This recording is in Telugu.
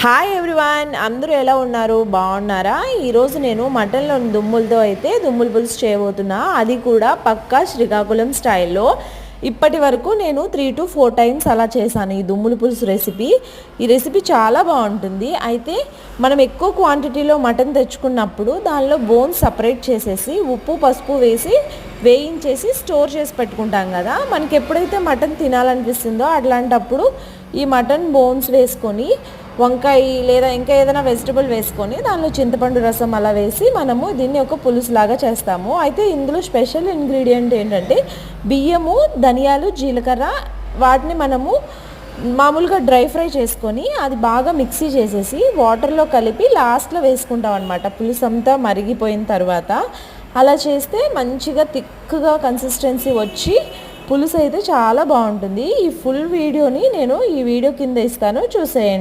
హాయ్ ఎవ్రీవాన్ అందరూ ఎలా ఉన్నారు? బాగున్నారా? ఈరోజు నేను మటన్లోని దుమ్ములతో అయితే దుమ్ముల పులుసు చేయబోతున్నా. అది కూడా పక్కా శ్రీకాకుళం స్టైల్లో. ఇప్పటి వరకు నేను త్రీ టు ఫోర్ టైమ్స్ అలా చేశాను ఈ దుమ్ముల పులుసు రెసిపీ ఈ రెసిపీ చాలా బాగుంటుంది. అయితే మనం ఎక్కువ క్వాంటిటీలో మటన్ తెచ్చుకున్నప్పుడు దానిలో బోన్స్ సపరేట్ చేసేసి ఉప్పు పసుపు వేసి వేయించేసి స్టోర్ చేసి పెట్టుకుంటాం కదా. మనకి ఎప్పుడైతే మటన్ తినాలనిపిస్తుందో అట్లాంటప్పుడు ఈ మటన్ బోన్స్ వేసుకొని వంకాయ లేదా ఇంకా ఏదైనా వెజిటబుల్ వేసుకొని దానిలో చింతపండు రసం అలా వేసి మనము దీన్ని ఒక పులుసు లాగా చేస్తాము. అయితే ఇందులో స్పెషల్ ఇంగ్రీడియంట్ ఏంటంటే బియ్యము ధనియాలు జీలకర్ర వాటిని మనము మామూలుగా డ్రై ఫ్రై చేసుకొని అది బాగా మిక్సీ చేసేసి వాటర్లో కలిపి లాస్ట్లో వేసుకుంటాం అనమాట పులుసు అంతా మరిగిపోయిన తర్వాత అలా చేస్తే మంచిగా థిక్గా కన్సిస్టెన్సీ వచ్చి పులుసు అయితే చాలా బాగుంటుంది. ఈ ఫుల్ వీడియోని నేను ఈ వీడియో కింద ఇస్తాను. చూసేయండి.